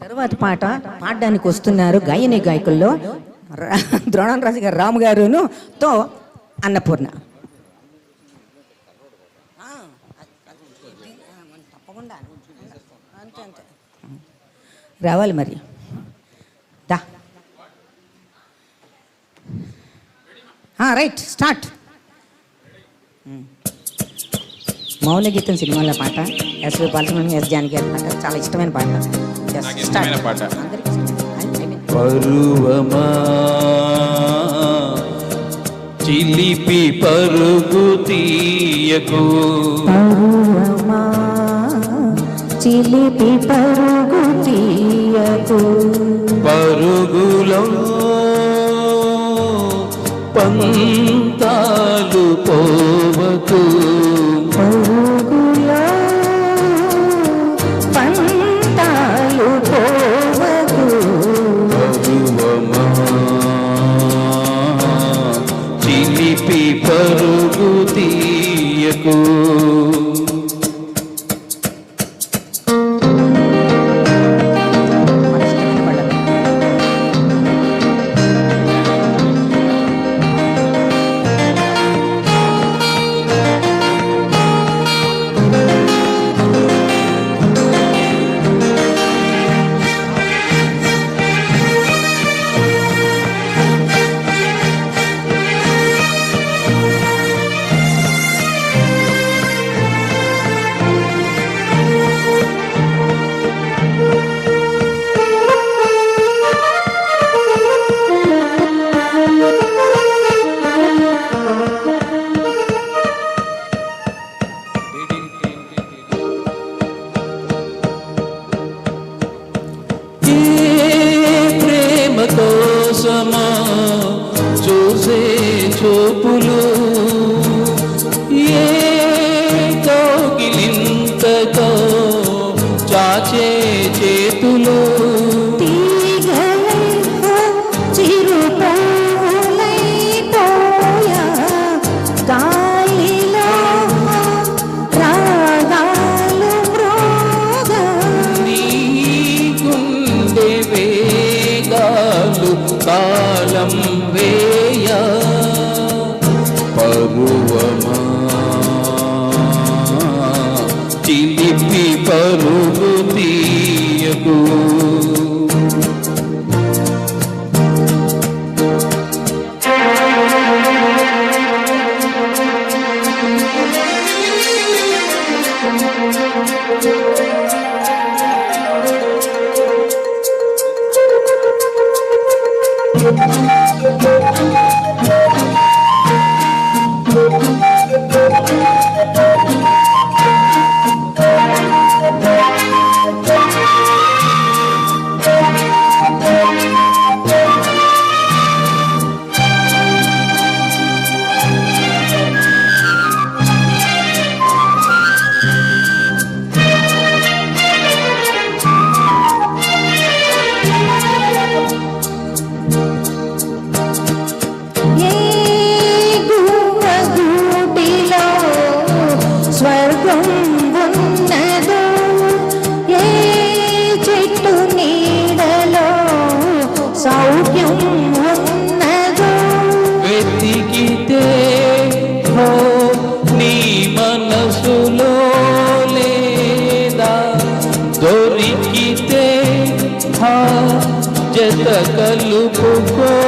తరువాత పాట పాడడానికి వస్తున్నారు గాయని గాయకుల్లో రా- ద్రోణరాజు గారు రాము గారును తో అన్నపూర్ణ. రావాలి మరి. దా. Right start. మౌన గీతం సినిమాలో పాట. SV Balasubrahmanyam yes. జానకి గారి పాట. చాలా ఇష్టమైన పాట. పాట. పరువమా? చిలిపి పరుగు తీయకు. పరువమా, చిలిపి పరుగు తీయకు. పరుగులో పంతాలు పోవకు పరువమా చిలిపి పరుగు తీయకు ఏ జత కలుపుకోరాదా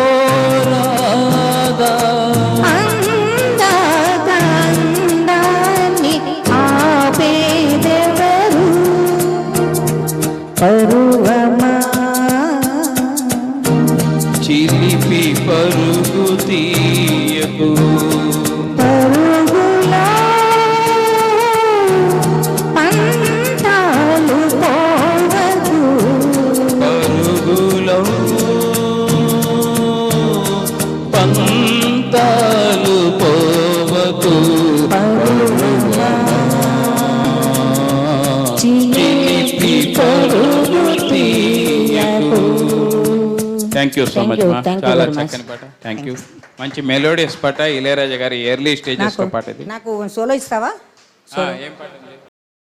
చిలిపి పరుగు తీయకు. థ్యాంక్ యూ సో మచ్ చాలా. చక్కని పాట. థ్యాంక్ యూ మంచి మెలోడియస్ పాట. ఇళయరాజా గారి ఎర్లీ స్టేజెస్ పాట ఇది. నాకు సోలో ఇస్తావా? ఏం పాట?